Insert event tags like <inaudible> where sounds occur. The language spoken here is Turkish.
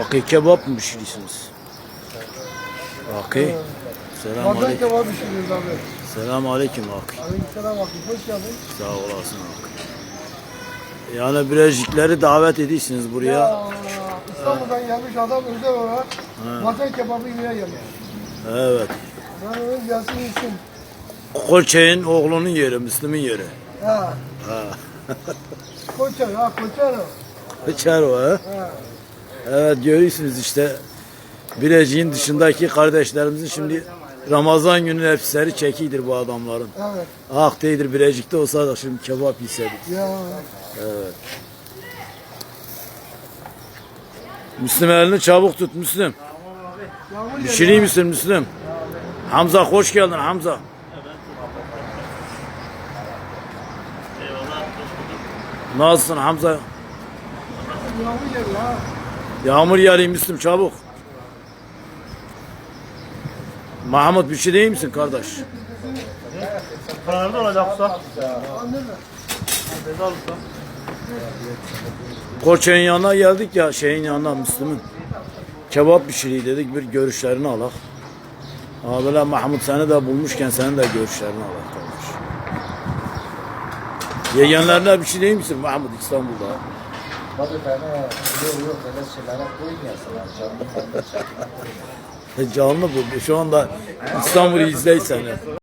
Akı kebap mı pişiriyorsunuz? Akı. Selam Vatan aleyküm. kebabı pişiriyoruz abi. Selam aleyküm Akı. Aleykümselam abi. Hoş geldin. Sağ olasın Akı. Yani Bilecikleri davet ediyorsunuz buraya. Ya İstanbul'dan gelmiş adam özel olarak vatan kebabı yemeye gelmiş. Evet. Ben gelsin için. Kolçay'ın oğlunun yeri, Müslüm'ün yeri. Ha. Ha. <laughs> Koçer ha koçer o. Kolçay o ha. Ha. Evet görüyorsunuz işte Bilecik'in dışındaki kardeşlerimizin şimdi Ramazan günü nefisleri çekidir bu adamların. Evet. Ah değildir Bilecik'te olsa da şimdi kebap yesedik. Ya. Evet. Müslüm elini çabuk tut Müslüm. Pişireyim misin Müslüm? Hamza hoş geldin Hamza. Nasılsın Hamza? Yağmur geliyor ha. Yağmur yağıyor Müslüm çabuk. Mahmut bir şey değil misin kardeş? Kararda olacak usta. Anladın mı? Bedal usta. Koçay'ın yanına geldik ya şeyin yanına Müslüm'ün. Kebap pişiriyor dedik bir görüşlerini alak. Abiler Mahmut seni de bulmuşken senin de görüşlerini alak kardeş. Yeğenlerine bir şey değil misin Mahmut İstanbul'da? Tabii ben e, yok yok öyle şeylere koymuyorsun. Canlı canlı çekmek. Canlı bu. Şu anda İstanbul'u izleysen.